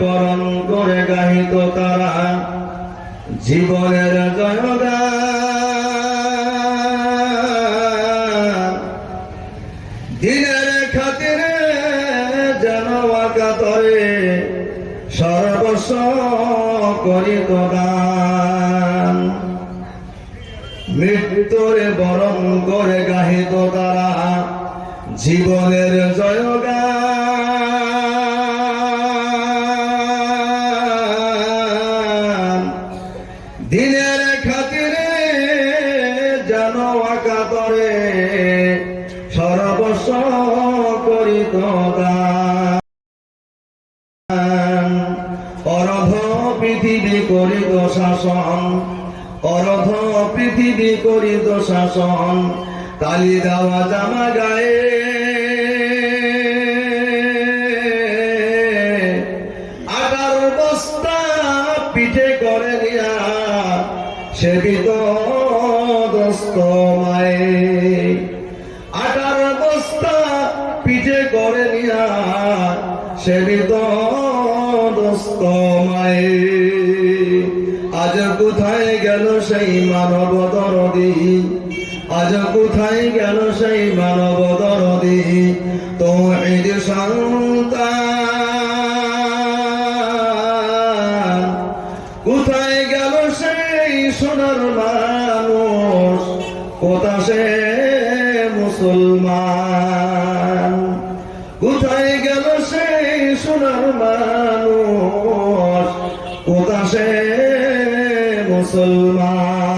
বরণ করে গাহিত তারা জীবনের দিনের খাতিরে যেন কাতরে সর্বস্ব করিত দান। মৃত্যুরে বরণ করে গাহিত তারা জীবনের জয়গান। দিনের খাতিরে যেন আকাতরে সর্বস্ব করিত অরধ পৃথিবী করিত শাসন, অরধ পৃথিবী করিত শাসন, কালি দেওয়া জামা গায়ে। আটার বস্তা পিঠে করে দিয়া সেবিত দস্ত মায়ে আটার বস্তা পিঠে করে নিয়া সেবিত দস্ত মায়ে আজ কোথায় গেল সেই মানব দরদি? আজ কোথায় গেল সেই মানব দরদি? তো ঈদ সন্তান সোনার মানুষ কোথা সে মুসলমান? কোথায় গেল সে সোনার মানুষ কোথা সে মুসলমান?